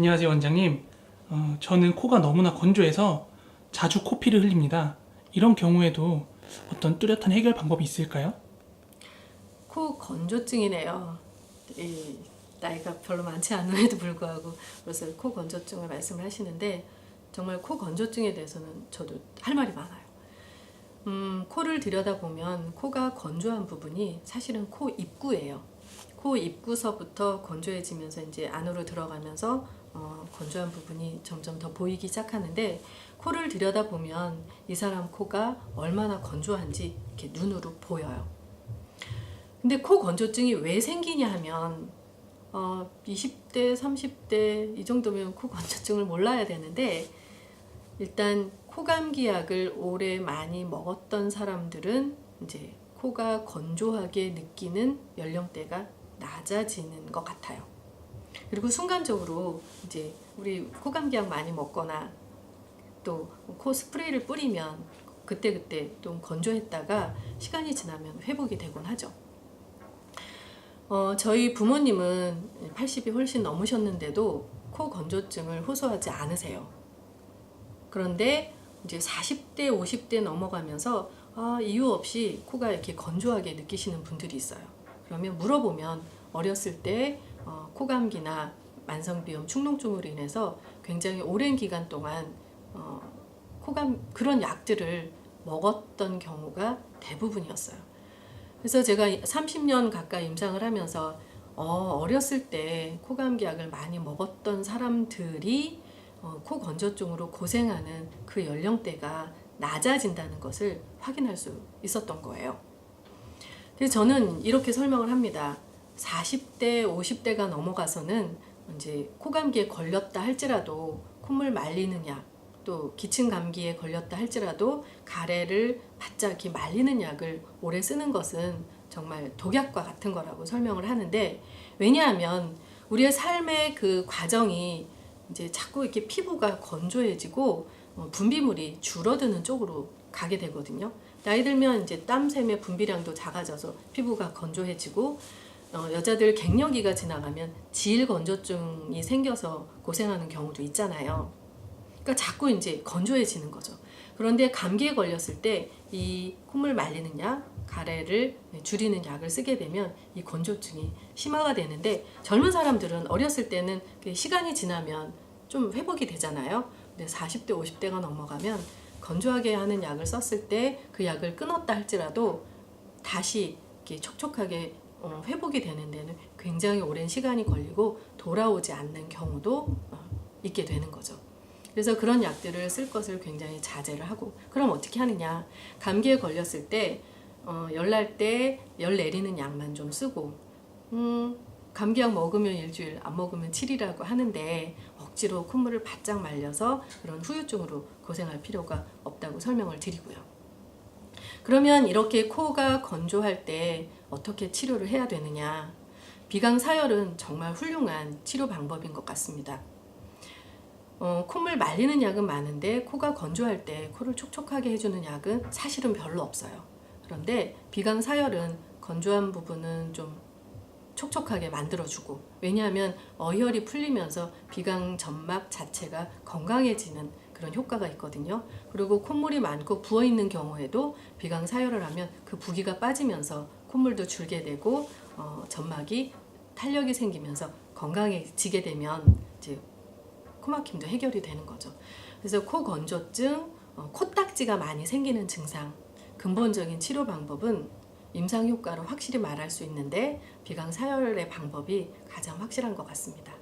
안녕하세요 원장님. 어, 저는 코가 너무나 건조해서 자주 코피를 흘립니다. 이런 경우에도 어떤 뚜렷한 해결 방법이 있을까요? 코 건조증이네요. 이 나이가 별로 많지 않음에도 불구하고 그래서 코 건조증을 말씀을 하시는데 정말 코 건조증에 대해서는 저도 할 말이 많아요. 음, 코를 들여다보면 코가 건조한 부분이 사실은 코 입구예요. 코 입구서부터 건조해지면서 이제 안으로 들어가면서 어, 건조한 부분이 점점 더 보이기 시작하는데 코를 들여다보면 이 사람 코가 얼마나 건조한지 이렇게 눈으로 보여요. 근데 코 건조증이 왜 생기냐 하면 어, 20대, 30대 이 정도면 코 건조증을 몰라야 되는데 일단 코감기약을 오래 많이 먹었던 사람들은 이제 코가 건조하게 느끼는 연령대가 낮아지는 것 같아요. 그리고 순간적으로 이제 우리 코감기약 많이 먹거나 또 코 스프레이를 뿌리면 그때 그때 좀 건조했다가 시간이 지나면 회복이 되곤 하죠. 어, 저희 부모님은 80이 훨씬 넘으셨는데도 코 건조증을 호소하지 않으세요. 그런데 이제 40대, 50대 넘어가면서 아, 이유 없이 코가 이렇게 건조하게 느끼시는 분들이 있어요. 그러면 물어보면 어렸을 때 어, 코감기나 만성비염, 축농증으로 인해서 굉장히 오랜 기간 동안 어, 코감 그런 약들을 먹었던 경우가 대부분이었어요. 그래서 제가 30년 가까이 임상을 하면서 어, 어렸을 때 코감기 약을 많이 먹었던 사람들이 어, 코 건조증으로 고생하는 그 연령대가 낮아진다는 것을 확인할 수 있었던 거예요. 그래서 저는 이렇게 설명을 합니다. 40대, 50대가 넘어가서는 이제 코감기에 걸렸다 할지라도 콧물 말리는 약, 또 기침 감기에 걸렸다 할지라도 가래를 바짝 말리는 약을 오래 쓰는 것은 정말 독약과 같은 거라고 설명을 하는데 왜냐하면 우리의 삶의 그 과정이 이제 자꾸 이렇게 피부가 건조해지고 어, 분비물이 줄어드는 쪽으로 가게 되거든요. 나이 들면 이제 땀샘의 분비량도 작아져서 피부가 건조해지고 어, 여자들 갱년기가 지나가면 질 건조증이 생겨서 고생하는 경우도 있잖아요. 그러니까 자꾸 이제 건조해지는 거죠. 그런데 감기에 걸렸을 때 이 콧물 말리는 약, 가래를 줄이는 약을 쓰게 되면 이 건조증이 심화가 되는데 젊은 사람들은 어렸을 때는 그 시간이 지나면 좀 회복이 되잖아요. 근데 40대, 50대가 넘어가면 건조하게 하는 약을 썼을 때 그 약을 끊었다 할지라도 다시 이렇게 촉촉하게 어, 회복이 되는 데는 굉장히 오랜 시간이 걸리고 돌아오지 않는 경우도 어, 있게 되는 거죠. 그래서 그런 약들을 쓸 것을 굉장히 자제를 하고 그럼 어떻게 하느냐 감기에 걸렸을 때 어, 열날 때 열 내리는 약만 좀 쓰고 음, 감기약 먹으면 일주일 안 먹으면 7이라고 하는데 억지로 콧물을 바짝 말려서 그런 후유증으로 고생할 필요가 없다고 설명을 드리고요. 그러면 이렇게 코가 건조할 때 어떻게 치료를 해야 되느냐? 비강 사열은 정말 훌륭한 치료 방법인 것 같습니다. 어, 콧물 말리는 약은 많은데 코가 건조할 때 코를 촉촉하게 해주는 약은 사실은 별로 없어요. 그런데 비강 사열은 건조한 부분은 좀 촉촉하게 만들어주고 왜냐하면 어혈이 풀리면서 비강 점막 자체가 건강해지는 그런 효과가 있거든요. 그리고 콧물이 많고 부어 있는 경우에도 비강 사열을 하면 그 부기가 빠지면서 콧물도 줄게 되고 어, 점막이 탄력이 생기면서 건강해지게 되면 이제 코막힘도 해결이 되는 거죠. 그래서 코 건조증, 어, 코딱지가 많이 생기는 증상 근본적인 치료 방법은 임상 효과를 확실히 말할 수 있는데 비강 사열의 방법이 가장 확실한 것 같습니다.